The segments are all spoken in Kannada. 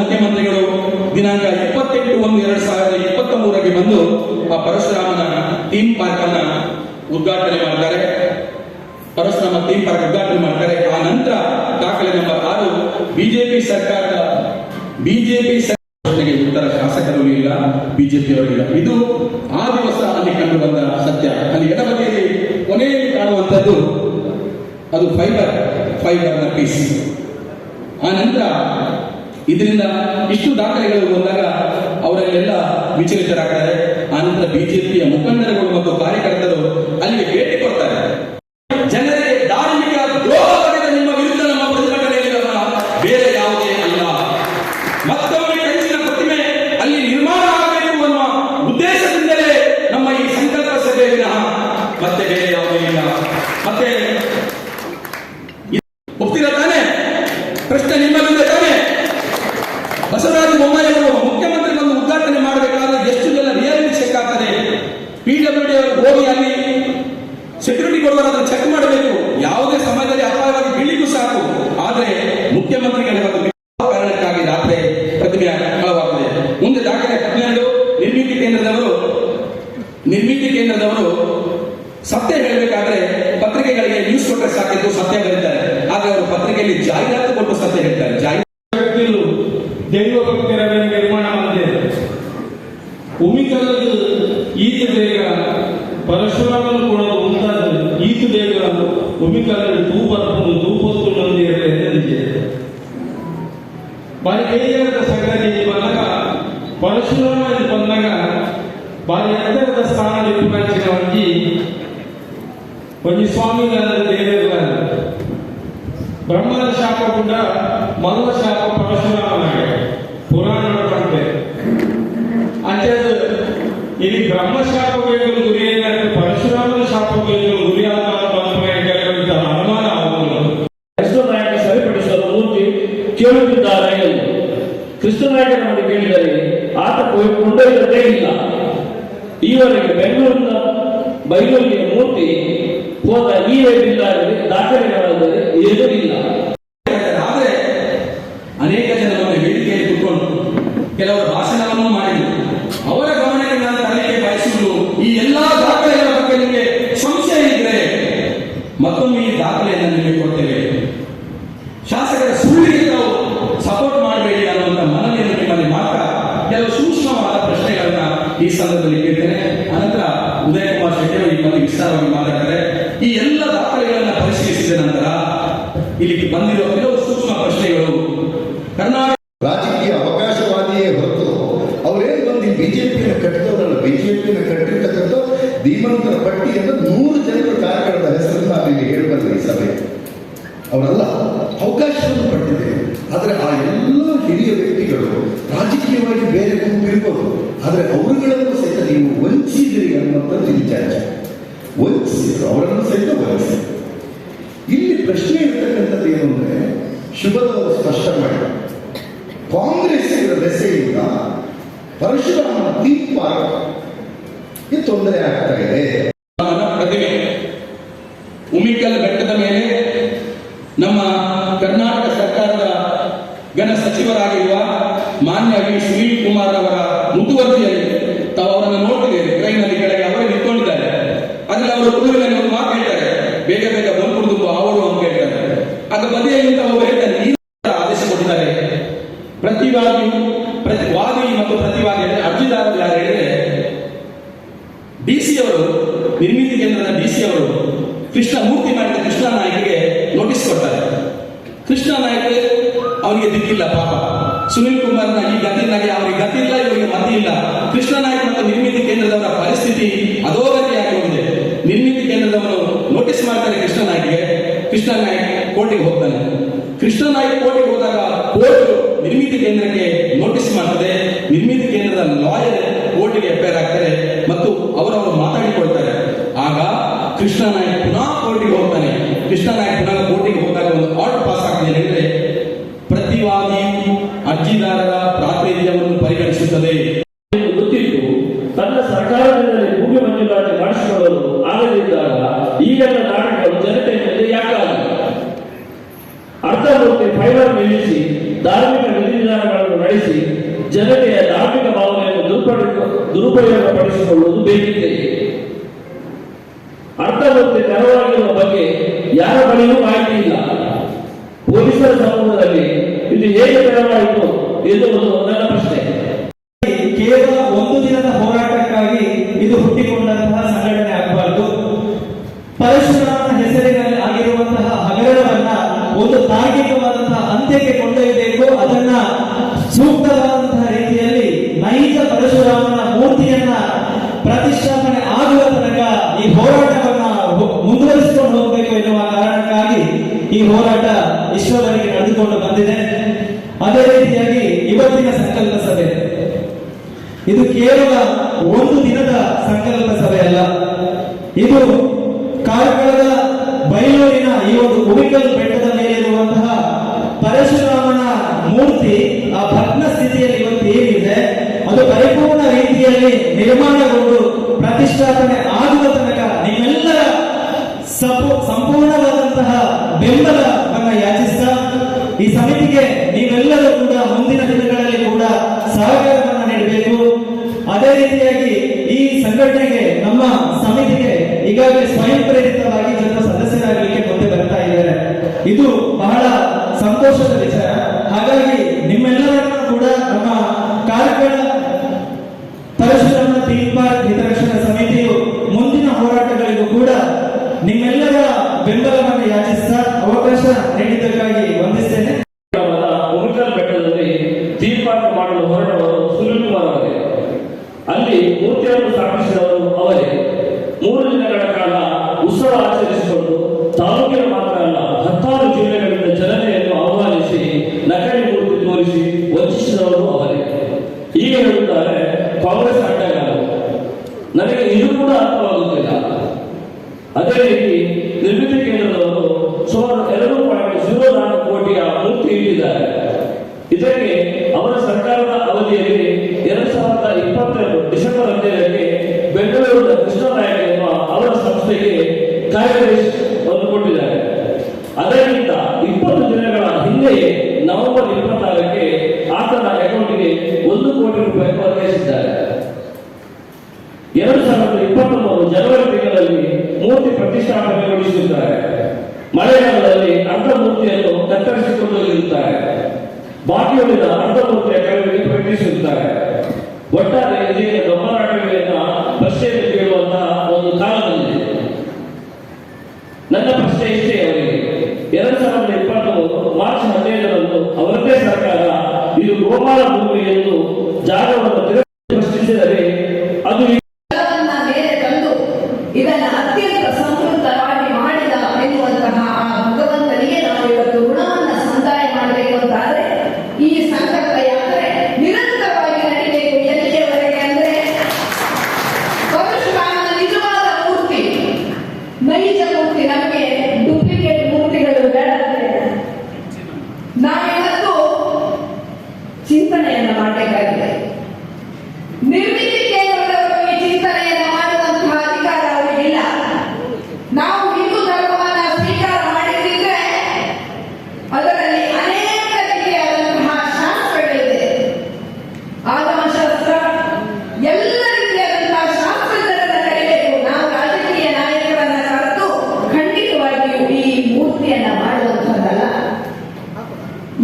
ಮುಖ್ಯಮಂತ್ರಿಗಳು ದಿನಾಂಕ ಇಪ್ಪತ್ತೆಂಟು ಒಂದು ಎರಡ್ ಸಾವಿರದ ಇಪ್ಪತ್ತ ಮೂರಕ್ಕೆ ಬಂದು ಆ ಪರಶುರಾಮನ ಥೀಮ್ ಪಾರ್ಕ್ ಅನ್ನ ಉದ್ಘಾಟನೆ ಮಾಡ್ತಾರೆ. ಪರಶುರಾಮ ಥೀಮ್ ಪಾರ್ಕ್ ಉದ್ಘಾಟನೆ ಮಾಡ್ತಾರೆ. ಆ ನಂತರ ದಾಖಲೆ ನಂಬರ್ ಆರು, ಬಿಜೆಪಿ ಸರ್ಕಾರದ ಬಿಜೆಪಿ ಪ್ರಶ್ನೆಗೆ ಉತ್ತರ ಶಾಸಕರು ಇಲ್ಲ, ಬಿಜೆಪಿಯವರು ಇಲ್ಲ. ಇದು ಆ ದಿವಸ ಅಲ್ಲಿ ಕಂಡು ಬಂದ ಸತ್ಯ. ಅಲ್ಲಿ ಎಡಬದಿಯಲ್ಲಿ ಕೊನೆಯಲ್ಲಿ ಕಾಣುವಂಥದ್ದು ಅದು ಫೈಬರ್ ಫೈಬರ್ನ ಪೀಸ್ ಆ ನಂತರ ಇದರಿಂದ ಇಷ್ಟು ದಾಖಲೆಗಳು ಬಂದಾಗ ಅವರಲ್ಲೆಲ್ಲ ವಿಚಲಿತರಾಗ್ತಾರೆ. ಆನಂತರ ನಂತರ ಬಿಜೆಪಿಯ ಮುಖಂಡರುಗಳು ಹೋಗಿ ಅಲ್ಲಿ ಸೆಕ್ಯೂರಿಟಿ ಅದನ್ನು ಚೆಕ್ ಮಾಡಬೇಕು. ಯಾವುದೇ ಸಮಯದಲ್ಲಿ ಅಪಾಯವಾಗಿ കുമിക്കലകൾ തൂപ്പറപ്പും തൂപ്പത്തുള്ളും എന്തെന്ന് ചെയ്തു వారి ఏరియాల సంగతి వల్లగా పరశురామాన్ని పొందగా వారి అంతర్గత స్థానం ఎప్పుడంచిన వారికి కొన్ని స్వామి గారు దేవేవారు బ్రహ్మల శాఖ కూడా మరో శాఖ పరశురామ పురాణం అంటే అంటే ఇది బ్రహ్మశాఖ వేగం గురి ಕೇಳುತ್ತಿದ್ದಾರೆ ಎಂದು ಕೃಷ್ಣನಾಯಕನನ್ನು ಕೇಳಿದರೆ ಆತ ಕೊಂಡೊಯ್ದದ್ದೇ ಇಲ್ಲ. ಈವರೆಗೆ ಬೆಂಗಳೂರಿನ ಬೈಲೂರಿನ ಮೂರ್ತಿ ಹೋದ ಈ ವೇದಿಲ್ಲಾಗಲಿ ದಾಖಲೆಗಳಾದರೆ ಎದುರಿಲ್ಲ. ಆದರೆ ಅನೇಕ ಜನರನ್ನು ವೇದಿಕೆಯಲ್ಲಿ ಕೂತ್ಕೊಂಡು ಕೆಲವರು ಭಾಷಣವನ್ನು ಮಾಡಿದರು ಅವರ ಗಮನಕ್ಕೆ ನಾನು ತರಲಿಕ್ಕೆ ಬಯಸುವುದು ಈ ಎಲ್ಲಾ ದಾಖಲೆಗಳ ಬಗ್ಗೆ ನಿಮಗೆ ಸಂಶಯ ಇದ್ರೆ ಮತ್ತೊಮ್ಮೆ ಈ ದಾಖಲೆಯನ್ನು ನಿಮಗೆ ಕೊಡ್ತೇವೆ ಶಾಸಕರ ಸುಳ್ಳಿಗೆ ತಾವು ಸಪೋರ್ಟ್ ಮಾಡಬೇಡಿ ಅನ್ನುವಂಥ ಮನವಿಯನ್ನು ನಿಮ್ಮಲ್ಲಿ ಮಾತ್ರ ಕೆಲವು ಸೂಕ್ಷ್ಮವಾದ ಪ್ರಶ್ನೆಗಳನ್ನ ಈ ಸಂದರ್ಭದಲ್ಲಿ ಕೇಳ್ತೇನೆ. ಅನಂತರ ಉದಯ ಕುಮಾರ್ ಶೆಟ್ಟಿ ಅವರು ಈ ಬಗ್ಗೆ ವಿಸ್ತಾರವಾಗಿ ಮಾತಾಡ್ತಾರೆ. ಈ ಎಲ್ಲ ದಾಖಲೆಗಳನ್ನ ಪರಿಶೀಲಿಸಿದ ನಂತರ ಇಲ್ಲಿ ಬಂದಿರುವ ಕೆಲವು ಸೂಕ್ಷ್ಮ ಪ್ರಶ್ನೆಗಳು. ಕರ್ನಾಟಕ ಇಲ್ಲಿ ಚರ್ಚೆ ವಂಚಿಸಿದ್ರು ಅವರನ್ನು ಸಹಿತ ವಂಚಿಸಿದ್ರು ಇಲ್ಲಿ ಪ್ರಶ್ನೆ ಇರ್ತಕ್ಕಂಥದ್ದು ಏನು ಅಂದ್ರೆ ಶುಭದವರು ಸ್ಪಷ್ಟ ಮಾಡಿ ಕಾಂಗ್ರೆಸ್ಸಿನ ದೆಸೆಯಿಂದ ತೀರ್ಪಾಗ ಈ ತೊಂದರೆ ಆಗ್ತಾ ಇದೆ ರಾಮನ ಪ್ರತಿಮೆ ಉಮಿಕಲ್ ಬೆಟ್ಟದ ಮೇಲೆ ನಮ್ಮ ಕರ್ನಾಟಕ ಸರ್ಕಾರದ ಘನ ಸಚಿವರಾಗಿರುವ ಮಾನ್ಯ ವಿ ಸುನೀಲ್ ಕುಮಾರ್ ಅವರ ಮುತುವರ್ಜಿಯಲ್ಲಿ ತಾವು ಅವರನ್ನು ನೋಡ್ತಿದ್ದೇವೆ ಟ್ರೈನಲ್ಲಿ ಕೆಳಗೆ ಅವರೇ ನಿಂತ್ಕೊಂಡಿದ್ದಾರೆ ಅದ್ರಲ್ಲಿ ಅವರು ತುಳುವಿನಲ್ಲಿ ಒಂದು ಮಾತು ಹೇಳ್ತಾರೆ ಬೇಗ ಬೇಗ ಬಂದ್ಬಿಡುದು ಅವರು ಅಂತ ಹೇಳ್ತಾರೆ ಆಗ ಬದಿಯಲ್ಲಿ ತಾವು ಒಬ್ಬ ಹೇಳ್ತಾರೆ ಈ ಆದೇಶ ಕೊಟ್ಟಿದ್ದಾರೆ ಪ್ರತಿವಾದಿಯು ಪ್ರತಿ ವಾದಿ ಮತ್ತು ಪ್ರತಿವಾದಿ ಅಂದ್ರೆ ಅರ್ಜಿದಾರರು ಯಾರು ಹೇಳಿದ್ರೆ ಡಿಸಿ ಅವರು ನಿರ್ಮಿತಿ ಕೇಂದ್ರದ ಡಿಸಿ ಅವರು ಕೃಷ್ಣ ಮೂರ್ತಿ ಮಾಡಿದ ಕೃಷ್ಣ ನಾಯ್ಕಿಗೆ ನೋಟಿಸ್ ಕೊಡ್ತಾರೆ ಕೃಷ್ಣ ನಾಯ್ಕ ಅವನಿಗೆ ದಿಕ್ಕಿಲ್ಲ ಪಾಪ ಸುನಿಲ್ ಕುಮಾರ್ನ ಈ ಗತಿನಾಗೆ ಅವರಿಗೆ ಗತಿ ಇಲ್ಲ ಇವರಿಗೆ ಮತಿ ಇಲ್ಲ ಕೃಷ್ಣ ನಾಯ್ಕ ಮತ್ತು ನಿರ್ಮಿತಿ ಕೇಂದ್ರದವರ ಪರಿಸ್ಥಿತಿ ಅಧೋಗತಿಯಾಗಿ ಹೋಗಿದೆ ನಿರ್ಮಿತಿ ಕೇಂದ್ರದವರು ನೋಟಿಸ್ ಮಾಡ್ತಾರೆ ಕೃಷ್ಣ ನಾಯ್ಕಿಗೆ ಕೃಷ್ಣ ನಾಯ್ಕ ಕೋರ್ಟಿಗೆ ಹೋಗ್ತಾನೆ. ಕೃಷ್ಣ ನಾಯ್ಕ ಕೋರ್ಟಿಗೆ ಹೋದಾಗ ಕೋರ್ಟ್ ನಿರ್ಮಿತಿ ಕೇಂದ್ರಕ್ಕೆ ನೋಟಿಸ್ ಮಾಡ್ತದೆ. ನಿರ್ಮಿತಿ ಕೇಂದ್ರದ ಲಾಯರ್ ಕೋರ್ಟಿಗೆ ಎಫ್ಐಆರ್ ಆಗ್ತಾರೆ ಮತ್ತು ಅವರವರು ಮಾತಾಡಿಕೊಳ್ತಾರೆ. ಆಗ ಕೃಷ್ಣ ನಾಯಕ್ ಪುನಃ ಕೋರ್ಟಿಗೆ ಹೋಗ್ತಾನೆ. ಕೃಷ್ಣ ನಾಯಕ್ ಪುನಃ ವಿಧಾನಗಳನ್ನು ನಡೆಸಿ ಜನತೆಯ ಧಾರ್ಮಿಕ ಭಾವನೆಯನ್ನು ದುರುಪಯೋಗ ದುರುಪಯೋಗಪಡಿಸಿಕೊಳ್ಳುವುದು ಬೇಕಿದೆ. ಅರ್ಥದಂತೆ ನೆರವಾಗಿರುವ ಬಗ್ಗೆ ಯಾರ ಬಳಿಯೂ ಮಾಹಿತಿ ಇಲ್ಲ. ಪೊಲೀಸರ ಸಮೂಹದಲ್ಲಿ ಇಲ್ಲಿ ಹೇಗೆ ಕರವಾಯಿತು ಎಂದು ಒಂದು ನನ್ನ ಪರಶುರಾಮನ ಮೂರ್ತಿಯನ್ನ ಪ್ರತಿಷ್ಠಾಪನೆ ಆಗುವ ತನಕ ಈ ಹೋರಾಟವನ್ನ ಮುಂದುವರಿಸಿಕೊಂಡು ಹೋಗಬೇಕು ಎನ್ನುವ ಕಾರಣಕ್ಕಾಗಿ ಈ ಹೋರಾಟ ವಿಶ್ವದವರೆಗೆ ನಡೆದುಕೊಂಡು ಬಂದಿದೆ. ಅದೇ ರೀತಿಯಾಗಿ ಇವತ್ತಿನ ಸಂಕಲ್ಪ ಸಭೆ. ಇದು ಕೇವಲ ಒಂದು ದಿನದ ಸಂಕಲ್ಪ ಸಭೆ ಅಲ್ಲ. ಇದು ಕಾರ್ಕಳದ ಬೈಲೂರಿನ ಈ ಒಂದು ಉಮಿಕಲ್ ಬೆಟ್ಟದ ಮೇಲೆ ಇರುವಂತಹ ಪರಶುರಾಮನ ನಿರ್ಮಾಣಗೊಂಡು ಪ್ರತಿಷ್ಠಾಪನೆ ಆಗುವ ತನಕ ನಿಮ್ಮೆಲ್ಲರ ಸಂಪೂರ್ಣವಾದಂತಹ ಬೆಂಬಲವನ್ನು ಯಾಚಿಸ್ತಾ, ಈ ಸಮಿತಿಗೆ ನೀವೆಲ್ಲರೂ ಕೂಡ ಮುಂದಿನ ದಿನಗಳಲ್ಲಿ ಕೂಡ ಸಹಕಾರವನ್ನು ನೀಡಬೇಕು. ಅದೇ ರೀತಿಯಾಗಿ ಈ ಸಂಘಟನೆಗೆ, ನಮ್ಮ ಸಮಿತಿಗೆ ಈಗಾಗಲೇ ಸ್ವಯಂ ಪ್ರೇರಿತವಾಗಿ ಜನರು ಸದಸ್ಯರಾಗಲಿಕ್ಕೆ ಮುಂದೆ ಬರ್ತಾ ಇದ್ದಾರೆ. ಇದು ಬಹಳ ಸಂತೋಷದ ವಿಚಾರ. ಹಾಗಾಗಿ ನಿಮ್ಮೆಲ್ಲರನ್ನು ಕೂಡ ನಮ್ಮ ಕಾರ್ಯಕ್ರಮ ನಿಮ್ಮೆಲ್ಲರ ಬೆಂಬಲವನ್ನು ಯಾಚಿಸಿ Cai,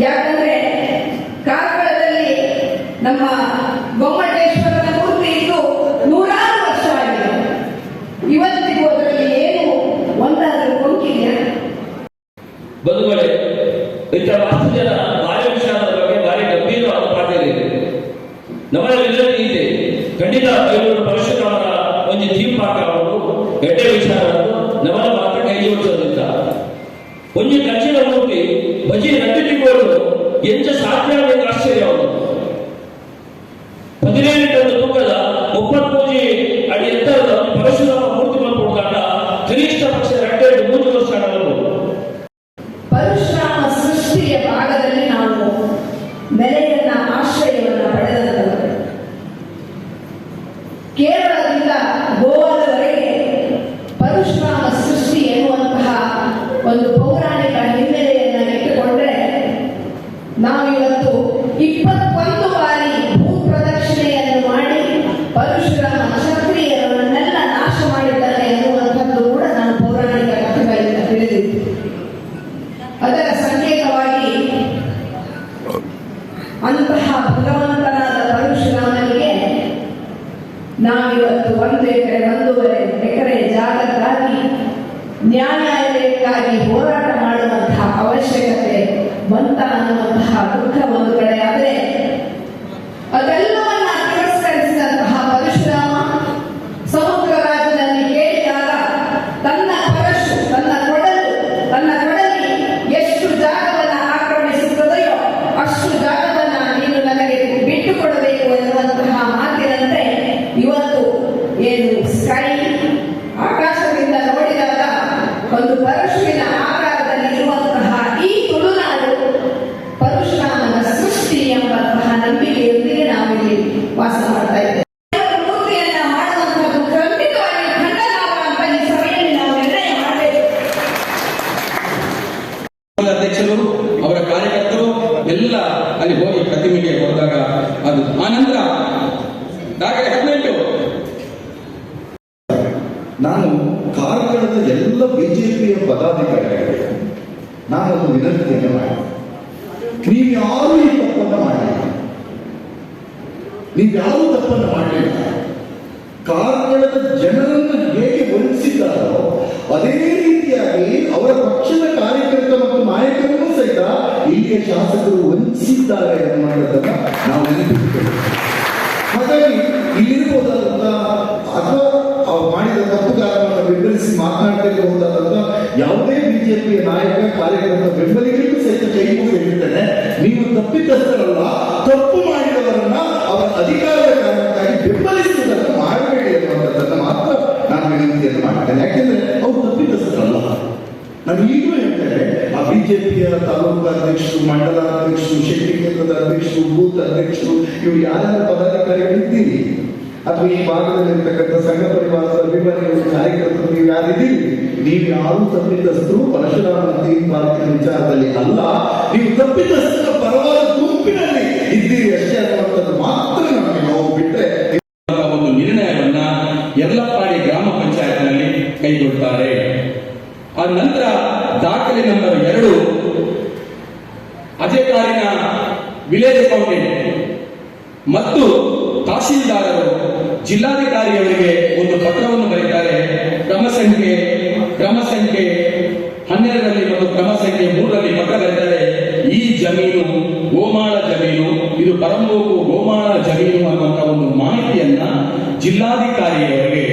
Ya ಆಚರೇ ಅವರಿಗೆ ಭಜನೆ ಅತ್ಯುತ್ತಮವು ಎಂಚ ಸಾತ್ವಿಕ ನಿಮಗೆ ಆಶ್ರಯವೋ 10 ಇವತ್ತು ಇಪ್ಪತ್ತೊಂದು ವಂಚಿಸಿದ್ದಾರೆ ಮಾಡೋದನ್ನ ನಾವು ನೆನಪಿಸಿಕೊಳ್ಳಬೇಕು ಹಾಗಾಗಿ ಇಲ್ಲಿರ್ಬೋದಾದಂಥ ಅಥವಾ ಅವ್ರು ಮಾಡಿದ ತಪ್ಪು ಕಾರ್ಯವನ್ನು ಬೆಂಬಲಿಸಿ ಮಾತನಾಡಬೇಕಾದಂಥ ಯಾವುದೇ ಬಿಜೆಪಿಯ ನಾಯಕ, ಕಾರ್ಯಕರ್ತ ಬೆಂಬಲಿಗರಿಗೂ ಸಹಿತ ಕೈ ಮುಗಿದು ನೀವು ತಪ್ಪಿತಸ್ಥರಲ್ಲ, ತಪ್ಪು ಮಾಡಿದವರನ್ನ ಅವರ ಅಧಿಕಾರದ ಕಾರಣಕ್ಕಾಗಿ ಬೆಂಬಲಿಸುವುದನ್ನು ಮಾಡಬೇಡಿ ಅನ್ನುವಂಥದ್ದನ್ನು ಮಾತ್ರ ನಾನು ವಿನಂತಿಯನ್ನು ಮಾಡ್ತೇನೆ ಯಾಕೆಂದ್ರೆ ಅವ್ರು ತಪ್ಪಿತಸ್ಥರಲ್ಲ ನಾನು ಈಗಲೂ ಹೇಳ್ತೇನೆ. ಆ ಬಿಜೆಪಿಯ ತಾಲೂಕು ಅಧ್ಯಕ್ಷರು, ಮಂಡಲ ಅಧ್ಯಕ್ಷರು, ಶಕ್ತಿ ಕೇಂದ್ರದ ಅಧ್ಯಕ್ಷರು, ಬೂತ್ ಅಧ್ಯಕ್ಷರು, ಇವರು ಯಾರ್ಯಾರ ಪದಾಧಿಕಾರಿಗಳಿದ್ದೀರಿ? ಅಥವಾ ಈ ಭಾಗದಲ್ಲಿರ್ತಕ್ಕಂಥ ಸಂಘ ಪರಿವಾರದ ಅಭಿಮಾನಿಗಳು, ಕಾರ್ಯಕರ್ತರು ನೀವು ಯಾರಿದ್ದೀರಿ? ನೀವು ಯಾರು ತಪ್ಪಿತಸ್ಥರು ಪರಶುರಾಮ ತೀರ್ಥ ವಿಚಾರದಲ್ಲಿ ಅಲ್ಲ. ನೀವು ತಪ್ಪಿತಸ್ಥರ ಪರವಾದ ಗುಂಪಿನಲ್ಲಿ ಇದ್ದೀರಿ ಅಷ್ಟೇ ಅನ್ನುವಂಥದ್ದು ಮಾತ್ರ ನಮಗೆ ನಾವು ಬಿಟ್ಟರೆ ಒಂದು ನಿರ್ಣಯವನ್ನ ಎಲ್ಲ ಪಾಡಿ ಗ್ರಾಮ ಪಂಚಾಯತ್ನಲ್ಲಿ ಕೈಗೊಳ್ತಾರೆ. ಆ ನಂತರ ದಾಖಲೆ ನಂಬರ್ ಎರಡು ಅದೇ ಕಾರಿನ ವಿಲೇಜ್ ಅಕೌಂಟೆಂಟ್ ಮತ್ತು ತಹಶೀಲ್ದಾರರು, ಜಿಲ್ಲಾಧಿಕಾರಿಯವರಿಗೆ ಒಂದು ಪತ್ರವನ್ನು ಬರೀತಾರೆ ಕ್ರಮ ಸಂಖ್ಯೆ ಕ್ರಮ ಸಂಖ್ಯೆ ಹನ್ನೆರಡರಲ್ಲಿ ಮತ್ತು ಕ್ರಮ ಸಂಖ್ಯೆ ಮೂರರಲ್ಲಿ ಪತ್ರ ಬರೀತಾರೆ ಈ ಜಮೀನು, ಗೋಮಾಳ ಜಮೀನು, ಇದು ಪರಂಬೋಕು ಗೋಮಾಳ ಜಮೀನು ಅನ್ನುವಂತ ಒಂದು ಮಾಹಿತಿಯನ್ನ ಜಿಲ್ಲಾಧಿಕಾರಿಯವರಿಗೆ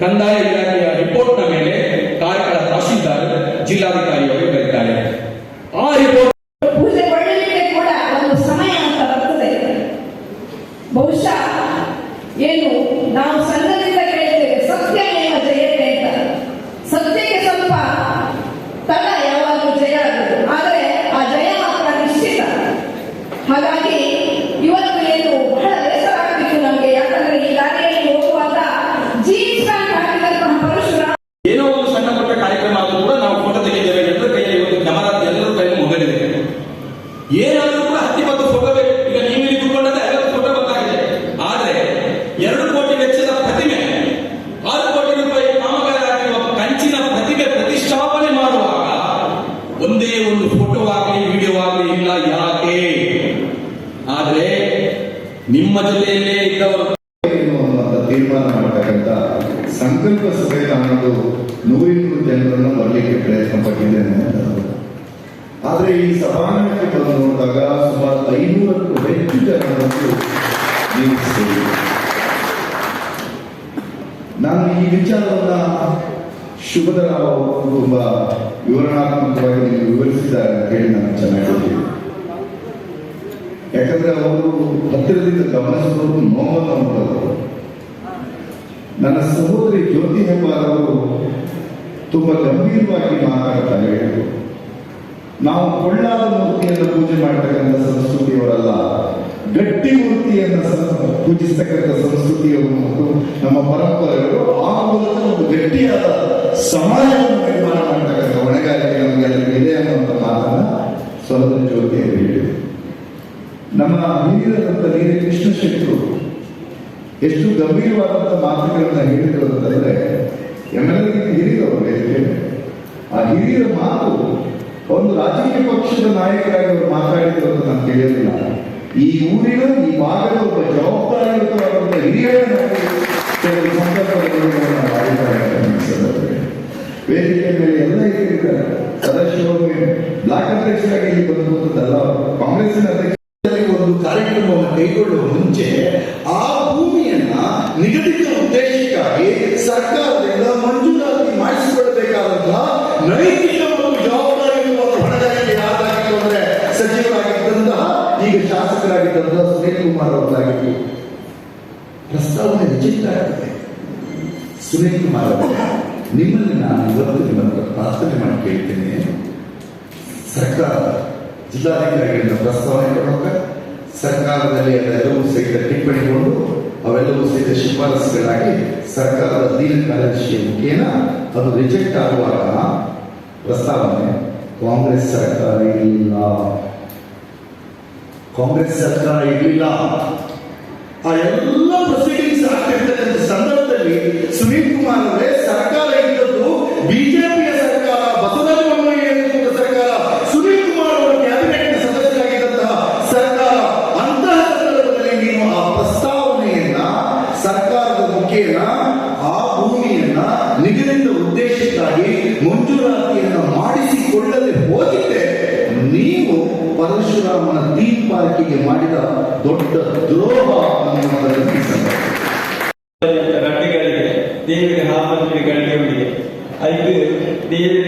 ಕಂದಾಯ ಇಲಾಖೆಯ ರಿಪೋರ್ಟ್ನ ಮೇಲೆ ಕಾರ್ಕಳ ತಹಶೀಲ್ದಾರ್ ಜಿಲ್ಲಾಧಿಕಾರಿಯವರಿಗೆ ಬರೀತಾರೆ ಆ ರಿಪೋರ್ಟ್ ಪೂಜೆ ಒಳ್ಳೆಯಕ್ಕೆ ಕೂಡ ಒಂದು ಸಮಯ ಅಂತ ಬರ್ತದೆ ಬಹುಶಃ ಏನು ನಾವು ಸಂಘದಿಂದ ಕೇಳ್ತೇವೆ ಯಾಕಂದ್ರೆ ಅವರು ಹತ್ತಿರದಿಂದ ಗಮನಿಸಿದವರು ನೋವನ್ನು ಉಂಟವರು ನನ್ನ ಸಹೋದರಿ ಜ್ಯೋತಿ ಹೆಬ್ಬಾರ್ ಅವರು ತುಂಬಾ ಗಂಭೀರವಾಗಿ ಮಾತಾಡ್ತಾರೆ ನಾವು ಕೊಳ್ಳಾದ ಮೂರ್ತಿಯನ್ನು ಪೂಜೆ ಮಾಡತಕ್ಕಂಥ ಸಂಸ್ಕೃತಿಯವರಲ್ಲ, ಗಟ್ಟಿ ಮೂರ್ತಿಯನ್ನು ಪೂಜಿಸತಕ್ಕಂಥ ಸಂಸ್ಕೃತಿಯವರು ಮತ್ತು ನಮ್ಮ ಪರಂಪರೆಗಳು ಆ ಮೂಲಕ ಒಂದು ಗಟ್ಟಿಯಾದ ಸಮಾಜವನ್ನು ನಿರ್ಮಾಣ ಮಾಡತಕ್ಕಂಥ ಹೊಣೆಗಾರಿಕೆ ಇದೆ ಅನ್ನುವಂಥ ಮಾತನ್ನ ಸಹೋದರಿ ಜ್ಯೋತಿ ಅವರು ಹೇಳಿದರು ನಮ್ಮ ಹಿರಿಯರಾದಂಥ ನೀರಿ ಕೃಷ್ಣ ಶೆಟ್ಟರು ಎಷ್ಟು ಗಂಭೀರವಾದಂಥ ಮಾತುಗಳನ್ನ ಹೇಳಿದರು ಅಂತಂದ್ರೆ ಎಮ್ಮೆಲ್ಲರಿಗೂ ಹಿರಿಯರು ಆ ಹಿರಿಯರ ಮಾತು ಒಂದು ರಾಜಕೀಯ ಪಕ್ಷದ ನಾಯಕರಾಗಿ ಅವರು ಮಾತಾಡಿದ್ರು ಅಂತ ನಾನು ತಿಳಿಯಲಿಲ್ಲ ಈ ಊರಿನ, ಈ ಭಾಗದ ಒಬ್ಬ ಜವಾಬ್ದಾರಿಯುತವಾದಂತಹ ಹಿರಿಯರನ್ನು ಕೆಲವು ಸಂದರ್ಭದಲ್ಲಿ. ವೇದಿಕೆ ಮೇಲೆ ಎಲ್ಲ ಹಿರಿಯರಿದ್ದಾರೆ ಸದಸ್ಯರು, ಬ್ಲಾಕ್ ಅಧ್ಯಕ್ಷರಾಗಿ ಇಲ್ಲಿ ಬಂದು ಕೂತದ್ದಲ್ಲ ಕಾಂಗ್ರೆಸ್ಸಿನ ಅಧ್ಯಕ್ಷರಲ್ಲಿ ಒಂದು ಕಾರ್ಯಕ್ರಮವನ್ನು ಕೈಗೊಳ್ಳುವ ಮುಂಚೆ ಆ ಭೂಮಿಯನ್ನ ನಿಗದಿತ ಉದ್ದೇಶಕ್ಕಾಗಿ ಸರ್ಕಾರದಿಂದ ಮಂಜೂರಾತಿ ಮಾಡಿಸಿಕೊಳ್ಳಬೇಕಾದಂತಹ ನೈತಿಕ ಮತ್ತು ಜವಾಬ್ದಾರಿ ಹೊಣೆಗಾರಿಕೆ ಯಾರಾಗಿತ್ತು ಅಂದ್ರೆ ಸಚಿವರಾಗಿದ್ದಂತಹ, ಈಗ ಶಾಸಕರಾಗಿದ್ದಂತಹ ಸುನೀಲ್ ಕುಮಾರ್ ಅವರಾಗಿತ್ತು ಪ್ರಸ್ತಾವನೆ ರಚಿತ ಆಗ್ತದೆ. ಸುನೀಲ್ ಕುಮಾರ್ ಅವರು, ನಿಮ್ಮಲ್ಲಿ ನಾನು ಇವತ್ತು ನಿಮ್ಮ ಪ್ರಾರ್ಥನೆ ಮಾಡಿ ಕೇಳ್ತೇನೆ. ಸರ್ಕಾರ ಜಿಲ್ಲಾಧಿಕಾರಿಗಳಿಂದ ಪ್ರಸ್ತಾವನೆ ಕೊಡುವಾಗ ಸರ್ಕಾರದಲ್ಲಿ ಅದೆಲ್ಲವೂ ಸಹಿತ ಟಿಪ್ಪಣಿಗೊಂಡು ಅವೆಲ್ಲವೂ ಸಹಿತ ಶಿಫಾರಸುಗಳಾಗಿ ಸರ್ಕಾರದ ದೀರ್ಘಕಾಲದರ್ಶಿಯ ಮುಖೇನ ಅದು ರಿಜೆಕ್ಟ್ ಆಗುವಾಗ ಪ್ರಸ್ತಾವನೆ, ಕಾಂಗ್ರೆಸ್ ಸರ್ಕಾರ ಇರಲಿಲ್ಲ ಕಾಂಗ್ರೆಸ್ ಸರ್ಕಾರ ಇರಲಿಲ್ಲ. ಆ ಎಲ್ಲ ಪ್ರೊಸೀಡಿಂಗ್ಸ್ ಆಗ್ತಿರ್ತಕ್ಕಂಥ ಸಂದರ್ಭದಲ್ಲಿ ಸುನೀಲ್ ಕುಮಾರ್ ಅವರೇ ಸರ್ಕಾರ ಮಂಜೂರಾತಿಯನ್ನು ಮಾಡಿಸಿಕೊಳ್ಳದೆ ಹೋಗಿದ್ದೆ, ನೀವು ಪರಶುರಾಮನ ಥೀಮ್ ಪಾರ್ಕಿಗೆ ಮಾಡಿದ ದೊಡ್ಡ ದ್ರೋಹ ಗಡ್ಡೆಗಳಿಗೆ ಹಾಕಿ ಗಡ್ಡೆಗಳಿಗೆ ಐದು, ದೇವರಿಗೆ